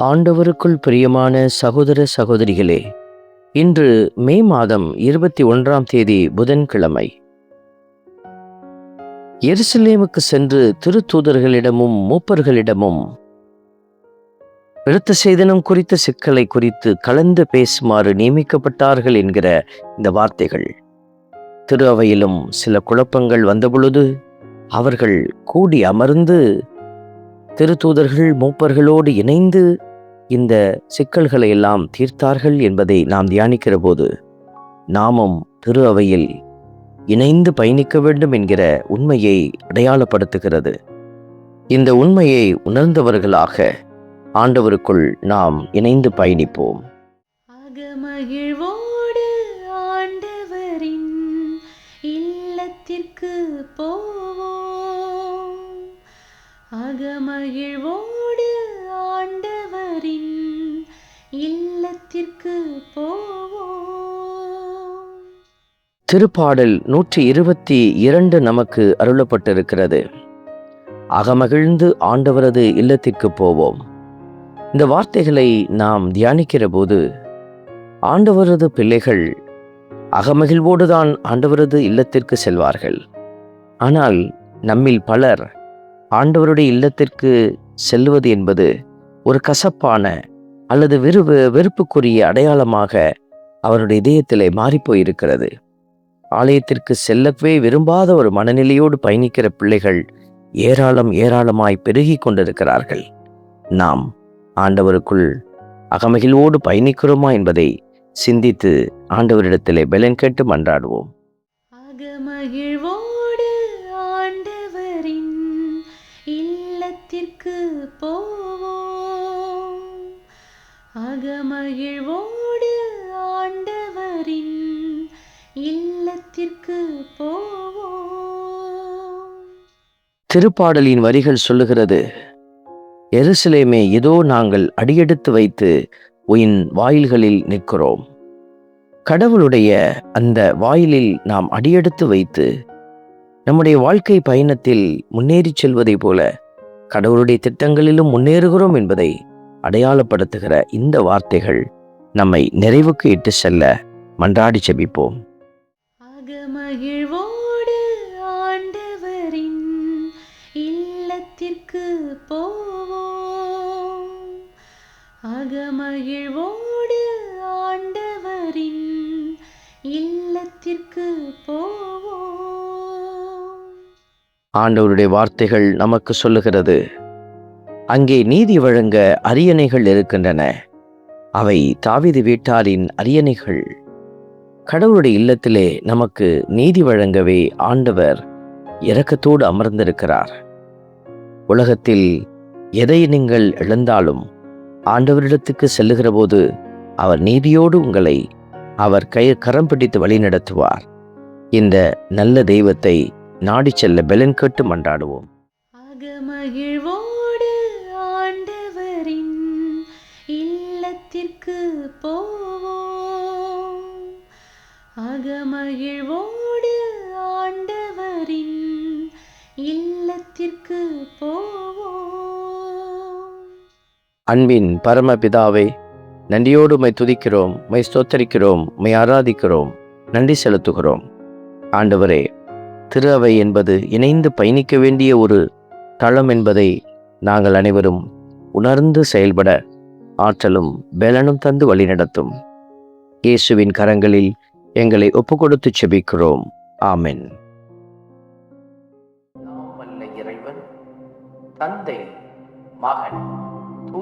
ஆண்டவருக்குள் பிரியமான சகோதர சகோதரிகளே இன்று மே மாதம் இருபத்தி ஒன்றாம் தேதி புதன்கிழமை. எருசலேமுக்கு சென்று திருத்தூதர்களிடமும் மூப்பர்களிடமும் விருத்த சேதனம் குறித்த சிக்கலை குறித்து கலந்து பேசுமாறு நியமிக்கப்பட்டார்கள் என்கிற இந்த வார்த்தைகள். திரு அவையிலும் சில குழப்பங்கள் வந்தபொழுது அவர்கள் கூடி அமர்ந்து திருத்தூதர்கள் மூப்பர்களோடு இணைந்து இந்த சிக்கல்களை எல்லாம் தீர்த்தார்கள் என்பதை நாம் தியானிக்கிற போது நாமும் திரு அவையில் இணைந்து பயணிக்க வேண்டும் என்கிற உண்மையை அடையாளப்படுத்துகிறது. இந்த உண்மையை உணர்ந்தவர்களாக ஆண்டவருக்குள் நாம் இணைந்து பயணிப்போம். அகமகிழ்வோடு ஆண்டவரின் இல்லத்திற்கு போவோம். அகமகிழ்வோடு திருப்பாடல் நூற்றி இருபத்தி இரண்டு நமக்கு அருளப்பட்டிருக்கிறது. அகமகிழ்ந்து ஆண்டவரது இல்லத்திற்கு போவோம். இந்த வார்த்தைகளை நாம் தியானிக்கிற போது ஆண்டவரது பிள்ளைகள் அகமகிழ்வோடுதான் ஆண்டவரது இல்லத்திற்கு செல்வார்கள். ஆனால் நம்மில் பலர் ஆண்டவருடைய இல்லத்திற்கு செல்வது என்பது ஒரு கசப்பான அல்லது வெறு வெறுப்புக்குரிய அடையாளமாக அவருடைய இதயத்திலே மாறிப்போயிருக்கிறது ஆலயத்திற்கு செல்லவே விரும்பாத ஒரு மனநிலையோடு பயணிக்கிற பிள்ளைகள் ஏராளம் ஏராளமாய் பெருகி கொண்டிருக்கிறார்கள். நாம் ஆண்டவருக்குள் அகமகிழ்வோடு பயணிக்கிறோமா என்பதை சிந்தித்து ஆண்டவரிடத்திலே பலன் கேட்டு மன்றாடுவோம். அகமகிழ்வோடு ஆண்டவரின் இல்லத்திற்கு போவோம். அகமகிழ்வோடு இல்லத்திற்கு போவோம். திருப்பாடலின் வரிகள் சொல்லுகிறது எருசலேமே இதோ நாங்கள் அடியெடுத்து வைத்து உயின் வாயில்களில் நிற்கிறோம். கடவுளுடைய அந்த வாயிலில் நாம் அடியெடுத்து வைத்து நம்முடைய வாழ்க்கை பயணத்தில் முன்னேறிச் செல்வதைப் போல கடவுளுடைய திட்டங்களிலும் முன்னேறுகிறோம் என்பதை அடையாளப்படுத்துகிற இந்த வார்த்தைகள் நம்மை நிறைவுக்கு இட்டு செல்ல மன்றாடி செபிப்போம். அகமகிழ்வோடு ஆண்டவரின் இல்லத்திற்கு போவோம். அகமகிழ்வோடு ஆண்டவரின் இல்லத்திற்கு போவோம். ஆண்டவருடைய வார்த்தைகள் நமக்கு சொல்லுகிறது அங்கே நீதி வழங்க அரியணைகள் இருக்கின்றன. அவை தாவிது வீட்டாரின் அரியணைகள். கடவுளுடைய இல்லத்திலே நமக்கு நீதி வழங்கவே ஆண்டவர் இரக்கத்தோடு அமர்ந்திருக்கிறார். உலகத்தில் எதை நீங்கள் இழந்தாலும் ஆண்டவரிடத்துக்கு செல்லுகிற போது அவர் நீதியோடு உங்களை அவர் கை கரம் பிடித்து வழிநடத்துவார் இந்த நல்ல தெய்வத்தை நாடிச் செல்ல பெலன் கேட்டு மன்றாடுவோம். அன்பின் பரமபிதாவை நன்றியோடு மை துதிக்கிறோம் மை ஸ்தோத்தரிக்கிறோம் மை ஆராதிக்கிறோம் நன்றி செலுத்துகிறோம். ஆண்டவரே திரு அவை என்பது இணைந்து பயணிக்க வேண்டிய ஒரு தளம் என்பதை நாங்கள் அனைவரும் உணர்ந்து செயல்பட ஆற்றலும் பலனும் தந்து வழிநடத்தும் இயேசுவின் கரங்களில் எங்களை ஒப்புக்கொடுத்து செபிக்கிறோம். ஆமென். இறைவன் தந்தை மகன்